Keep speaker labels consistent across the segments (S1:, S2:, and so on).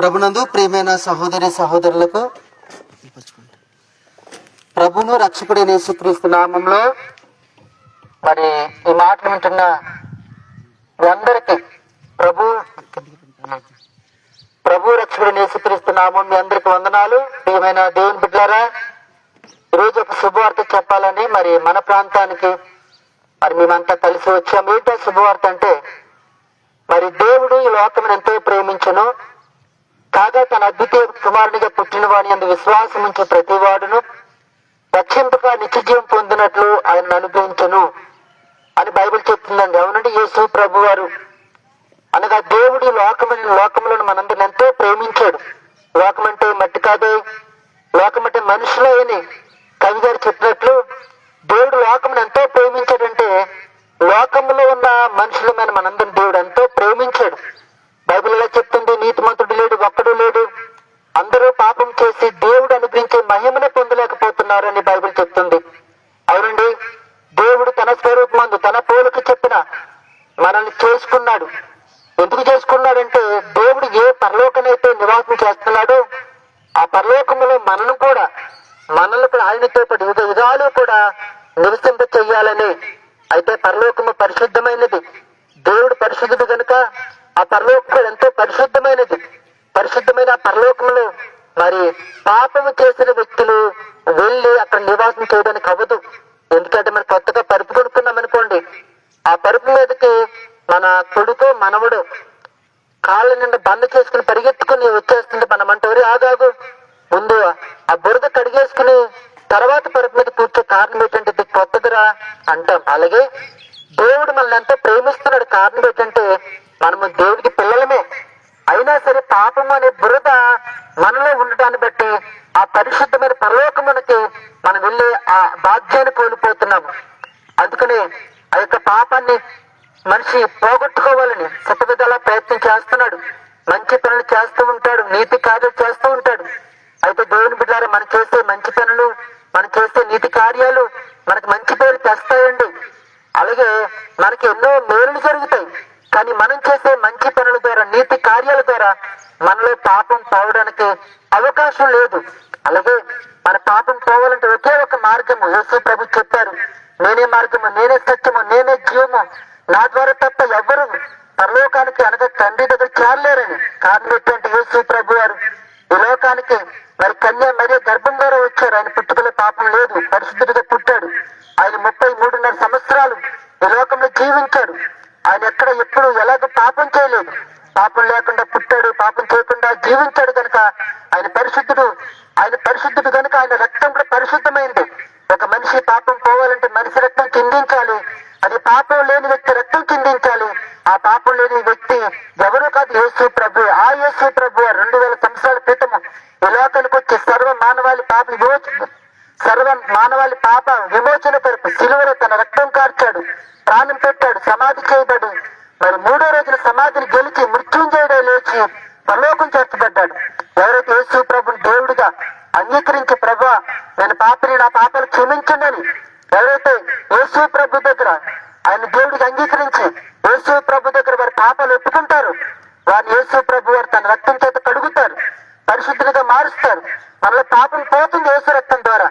S1: ప్రభునందు ప్రియమైన సహోదరి సహోదరులకు ప్రభును రక్షకుడైన యేసుక్రీస్తు నామంలో మరి ఈ మాటలు వింటున్న మీ అందరికీ ప్రభు ప్రభు రక్షకుడు యేసుక్రీస్తు నామం మీ అందరికి వందనాలు. ప్రియమైన దేవుని బిడ్డారా ఈరోజు ఒక శుభవార్త చెప్పాలని మరి మన ప్రాంతానికి మరి మేమంతా కలిసి వచ్చాము. ఏంటో శుభవార్త అంటే మరి దేవుడు ఈ లోకమును ఎంతో ప్రేమించను. కాగా తన అద్భుత కుమారునిగా పుట్టిన వాని అందు విశ్వాసం ఉంచే ప్రతివాడును రక్షింపగా నిత్యజీవం పొందినట్లు ఆయన అనుభవించను అని బైబిల్ చెప్తుందండి. అవునండి యేసు ప్రభు వారు అనగా దేవుడు లోకమైన లోకములను మనందరిని ఎంతో ప్రేమించాడు. లోకమంటే మట్టి కాదే. లోకమంటే మనుషులే అని కవి గారు చెప్పినట్లు దేవుడు లోకమును ఎంతో ప్రేమించాడంటే లోకములో ఉన్న మనుషులమైన మనందరం దేవుడు ఎంతో ప్రేమించాడు. బైబిల్ ఎలా చెప్తుంది నీతిమంతుడు లేడు ఒక్కడు లేడు అందరూ పాపం చేసి దేవుడు అనుగ్రహించే మహిమను పొందలేకపోతున్నారు అని బైబిల్ చెప్తుంది అవునండి దేవుడు తన స్వరూపమందు తన పోలిక చెప్పిన మనల్ని చేసుకున్నాడు. ఎందుకు చేసుకున్నాడంటే దేవుడు ఏ పరలోకనైతే నివాసం చేస్తున్నాడో ఆ పరలోకములో మనను కూడా మనల్ని కూడా ఆయనతో పాటు వివిధ విధాలు కూడా నివసింప చెయ్యాలని అయితే పరలోకము పరిశుద్ధమైనది. దేవుడు పరిశుద్ధుడు కనుక ఆ పరలోకం కూడా ఎంతో పరిశుద్ధమైనది. పరిశుద్ధమైన ఆ పరలోకంలో మరి పాపము చేసిన వ్యక్తులు వెళ్ళి అక్కడ నివాసం చేయడానికి అవ్వదు. ఎందుకంటే మనం కొత్తగా పరుపు కొనుక్కున్నాం అనుకోండి ఆ పరుపు మీదకి మన కొడుకు మనవడు కాళ్ళ నిండా బంద చేసుకుని పరిగెత్తుకుని వచ్చేస్తుంటే మనం అంటే ఆగాగు. ముందు ఆ బురద కడిగేసుకుని తర్వాత పరుపు మీద కూర్చో. కారణం ఏంటంటే ఇది కొత్తదిరా అంటాం. అలాగే దేవుడు మనల్ని ఎంతో ప్రేమిస్తున్నాడు. కారణం ఏంటంటే మనము దేవుడికి పిల్లలమే. అయినా సరే పాపం అనే బురద మనలో ఉండటాన్ని బట్టి ఆ పరిశుద్ధమైన పరలోకమునకి మనం వెళ్ళే ఆ భాగ్యాన్ని కోల్పోతున్నాము. అందుకని ఆ యొక్క పాప మనిషి పోగొట్టుకోవాలని శతవిధాలా ప్రయత్నం చేస్తున్నాడు. మంచి పనులు చేస్తూ ఉంటాడు. నీతి కార్యాలు చేస్తూ ఉంటాడు. అయితే దేవుని బిడ్డారా మనం చేసే మంచి పనులు మనం చేసే నీతి కార్యాలు మనకి మంచి పేరు తెస్తాయండి. అలాగే మనకి ఎన్నో మేలులు జరుగుతాయి. కానీ మనం చేసే మంచి పనుల ద్వారా నీతి కార్యాల ద్వారా మనలో పాపం పోవడానికి అవకాశం లేదు. అలాగే మన పాపం పోవాలంటే ఒకే ఒక మార్గము. యేసు ప్రభు చెప్పారు నేనే మార్గము నేనే సత్యము నేనే జీవము. నా ద్వారా తప్ప ఎవ్వరు పరలోకానికి అనగా తండ్రి దగ్గర చేరలేరని కారణం యేసు ప్రభు వారు ఈ లోకానికి మరి కన్య మరియు గర్భం ద్వారా వచ్చారు. ఆయన పుట్టుకలో పాపం లేదు పరిశుద్ధుడిగా పుట్టాడు. ఆయన ముప్పై మూడున్నర సంవత్సరాలు ఈ లోకంలో జీవించాడు. ఆయన ఎక్కడ ఎప్పుడు ఎలాగ పాపం చేయలేదు. పాపం లేకుండా పుట్టాడు పాపం చేయకుండా జీవించాడు కనుక ఆయన పరిశుద్ధుడు ఆయన పరిశుద్ధుడు కనుక ఆయన రక్తం కూడా పరిశుద్ధమైంది ఒక మనిషి పాపం పోవాలంటే మనిషి రక్తం చిందించాలి అది పాపం లేని వ్యక్తి రక్తం చిందించాలి ఆ పాపం లేని వ్యక్తి ఎవరు కాదు యేసు ప్రభు ఆ యేసు ప్రభు రెండు వేల సంవత్సరాల క్రితము ఈ వచ్చి సర్వ మానవాళి పాప విమోచన సర్వ మానవాళి పాప విమోచన కొరకు సిలువలో తన రక్తం కార్చాడు ప్రాణం పెట్టాడు సమాధి చేయబడి మరి మూడో రోజున సమాధిని గెలిచి మృత్యుంజయుడే లేచి పరలోకం చేర్చబడ్డాడు. ఎవరైతే యేసు ప్రభుని దేవుడిగా అంగీకరించి ప్రభు నేను పాపని నా పాపలు క్షమించండి ఎవరైతే యేసు ప్రభు దగ్గర ఆయన దేవుడికి అంగీకరించి యేసు ప్రభు దగ్గర వారి పాపాలు ఒప్పుకుంటారు వారిని యేసు ప్రభు వారు తన రక్తం చేత కడుగుతారు పరిశుద్ధులుగా మారుస్తారు. మనలో పాపం పోతుంది యేసు రక్తం ద్వారా.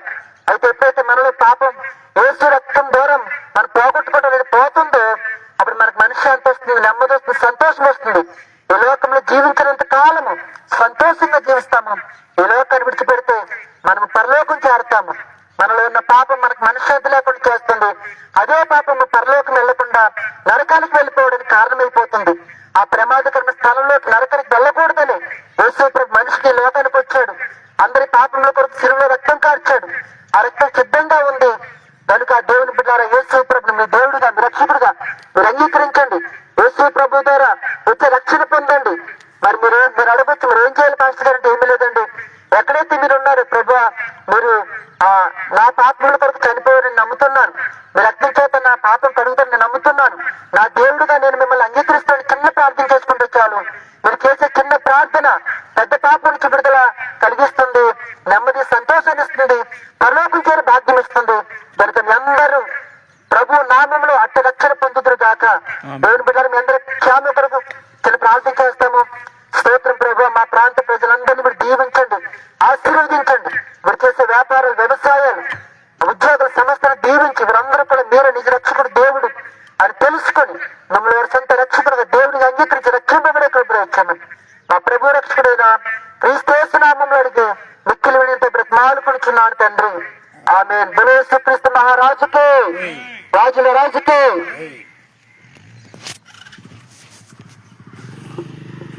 S1: అయితే ఎప్పుడైతే మనలో పాపం యేసు రక్తం ద్వారా మనం పోగొట్టుకోవడం అనేది పోతుందో అప్పుడు మనకు మనశ్శాంతి వస్తుంది నెమ్మది వస్తుంది సంతోషం వస్తుంది. ఈ లోకంలో జీవించినంత కాలము సంతోషంగా జీవిస్తాము. ఈ లోకాన్ని విడిచిపెడితే మనం పరలోకం చేరుతాము. మనలో ఉన్న పాపం మనకు మనశ్శాంతి లేకుండా చేస్తుంది. అదే పాపం పరలోకం వెళ్ళకుండా నరకానికి వెళ్ళిపోవడానికి కారణమే ఆ ప్రమాదకరమైన స్థలంలోకి నరకానికి వెళ్ళకూడదని యేసు ప్రభు మనిషికి లోకానికి వచ్చాడు అందరి పాపంలో కొరకు సిరువులో రక్తం కార్చాడు. ఆ రక్తం సిద్ధంగా ఉంది. కనుక ఆ దేవుని బిడ్డారా యేసు ప్రభు మీ దేవుడిగా మీ రక్షకుడిగా మీరు అంగీకరించండి. యేసు ప్రభు ద్వారా వచ్చే రక్షణ పొందండి. మరి మీరు మీరు అడగచ్చు మీరు ఏం చేయాలి పాస్టర్ గారు? అంటే ఏమీ లేదండి. ఎక్కడైతే మీరు ఉన్నారు ప్రభు మీరు ఆ నా పాపముల కొరకు చనిపోయారని నమ్ముతున్నాను. మీ రక్తం చేత నా పాపం కడుగుతారని నమ్ముతున్నాను. నా దేవుడిగా నేను మిమ్మల్ని అంగీకరిస్తాను చిన్న ప్రార్థన చేసుకుంటే చాలు మీరు చేసే చిన్న ప్రార్థన పెద్ద పాపం నుంచి విడుదల కలిగిస్తుంది నెమ్మది సంతోషాన్ని ఇస్తుంది. పరలోకం చేరి భాగ్యం ఇస్తుంది. కనుక మీ అందరూ ప్రభు నామంలో అట్ట రక్షణ పొందుతురు గాక దేవుని బిడ్డలు మీ అందరూ క్షేమ కొరకు చిన్న ప్రార్థన చేస్తాము. తండ్రి. ఆమె బలేసు క్రీస్తు మహారాజుకి. రాజుల రాజుకి.